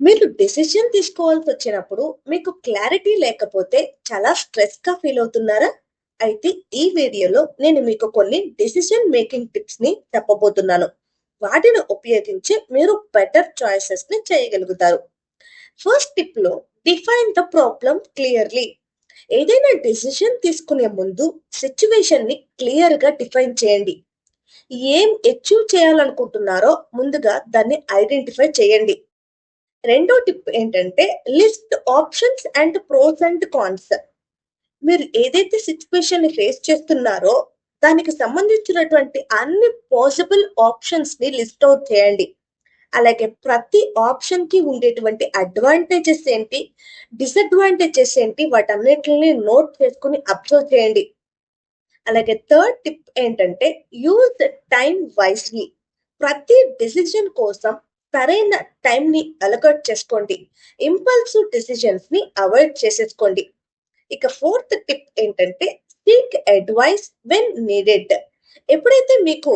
మీరు డెసిషన్ తీసుకోవాల్సి వచ్చినప్పుడు మీకు క్లారిటీ లేకపోతే చాలా స్ట్రెస్గా ఫీల్ అవుతున్నారా? అయితే ఈ వీడియోలో నేను మీకు కొన్ని డెసిషన్ మేకింగ్ టిప్స్ని చెప్పబోతున్నాను. వాటిని ఉపయోగించి మీరు బెటర్ చాయిసెస్ని చేయగలుగుతారు. ఫస్ట్ టిప్లో డిఫైన్ ద ప్రాబ్లం క్లియర్లీ ఏదైనా డెసిషన్ తీసుకునే ముందు సిచ్యువేషన్ని క్లియర్గా డిఫైన్ చేయండి. ఏం అచీవ్ చేయాలనుకుంటున్నారో ముందుగా దాన్ని ఐడెంటిఫై చేయండి. రెండో టిప్ ఏంటంటే list options and pros and cons. మీరు ఏదైతే సిచ్యువేషన్ని ఫేస్ చేస్తున్నారో దానికి సంబంధించినటువంటి అన్ని పాసిబుల్ ఆప్షన్స్ని లిస్ట్ అవుట్ చేయండి. అలాగే ప్రతి ఆప్షన్కి ఉండేటువంటి అడ్వాంటేజెస్ ఏంటి డిసడ్వాంటేజెస్ ఏంటి వాటన్నిటిని నోట్ చేసుకుని అబ్జర్వ్ చేయండి. అలాగే థర్డ్ టిప్ ఏంటంటే యూజ్ టైం వైస్లీ ప్రతి డిసిజన్ కోసం సరైన టైం ని అలకట్ చేసుకోండి. ఇంపల్సివ్ డిసిజన్స్ని అవాయిడ్ చేసేసుకోండి. ఇక ఫోర్త్ టిప్ ఏంటంటే సీక్ అడ్వైస్ వెన్ నీడెడ్ ఎప్పుడైతే మీకు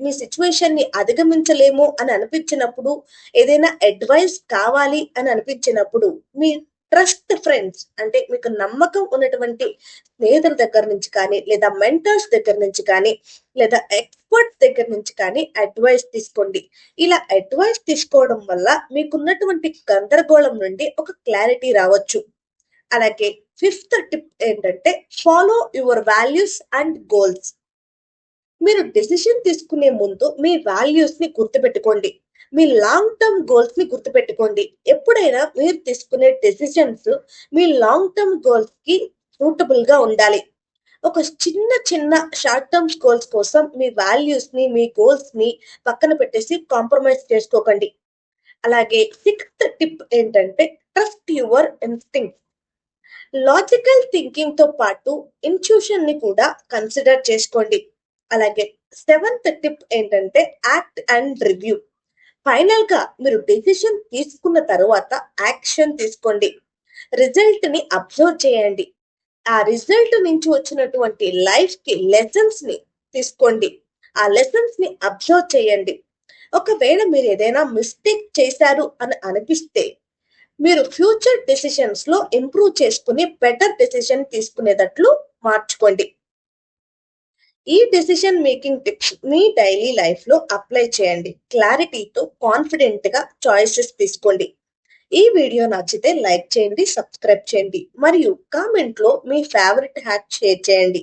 మీ సిచ్యువేషన్ని అధిగమించలేము అని అనిపించినప్పుడు ఏదైనా అడ్వైస్ కావాలి అని అనిపించినప్పుడు మీ ట్రస్ట్ ఫ్రెండ్స్ అంటే మీకు నమ్మకం ఉన్నటువంటి స్నేహితుల దగ్గర నుంచి కానీ లేదా మెంటర్స్ దగ్గర నుంచి కానీ లేదా ఎక్స్పర్ట్స్ దగ్గర నుంచి కానీ అడ్వైస్ తీసుకోండి. ఇలా అడ్వైస్ తీసుకోవడం వల్ల మీకున్నటువంటి గందరగోళం నుండి ఒక క్లారిటీ రావచ్చు. అలాగే ఫిఫ్త్ టిప్ ఏంటంటే follow your values and goals మీరు డెసిషన్ తీసుకునే ముందు మీ వాల్యూస్ని గుర్తుపెట్టుకోండి. మీ లాంగ్ టర్మ్ గోల్స్ని గుర్తుపెట్టుకోండి. ఎప్పుడైనా మీరు తీసుకునే డెసిషన్స్ మీ లాంగ్ టర్మ్ గోల్స్కి సూటబుల్గా ఉండాలి. ఒక చిన్న చిన్న షార్ట్ టర్మ్ గోల్స్ కోసం మీ వాల్యూస్ని మీ గోల్స్ని పక్కన పెట్టేసి కాంప్రమైజ్ చేసుకోకండి. అలాగే సిక్స్త్ టిప్ ఏంటంటే ట్రస్ట్ యువర్ ఇన్స్టింగ్ లాజికల్ థింకింగ్తో పాటు ఇన్ట్యూషన్ని కూడా కన్సిడర్ చేసుకోండి. అలాగే సెవెంత్ టిప్ ఏంటంటే యాక్ట్ అండ్ రివ్యూ ఫైనల్గా మీరు డెసిషన్ తీసుకున్న తర్వాత యాక్షన్ తీసుకోండి. రిజల్ట్ని అబ్జర్వ్ చేయండి. ఆ రిజల్ట్ నుంచి వచ్చినటువంటి లైఫ్కి లెసన్స్ని తీసుకోండి. ఆ లెసన్స్ని అబ్జర్వ్ చేయండి. ఒకవేళ మీరు ఏదైనా మిస్టేక్ చేశారు అని అనిపిస్తే మీరు ఫ్యూచర్ డెసిషన్స్లో ఇంప్రూవ్ చేసుకుని బెటర్ డెసిషన్ తీసుకునేటట్లు మార్చుకోండి. ఈ డెసిషన్ మేకింగ్ టిప్స్ మీ డైలీ లైఫ్లో అప్లై చేయండి. క్లారిటీతో కాన్ఫిడెంట్గా చాయిసెస్ తీసుకోండి. ఈ వీడియో నచ్చితే లైక్ చేయండి సబ్స్క్రైబ్ చేయండి. మరియు కామెంట్లో మీ ఫేవరెట్ హ్యాక్ షేర్ చేయండి.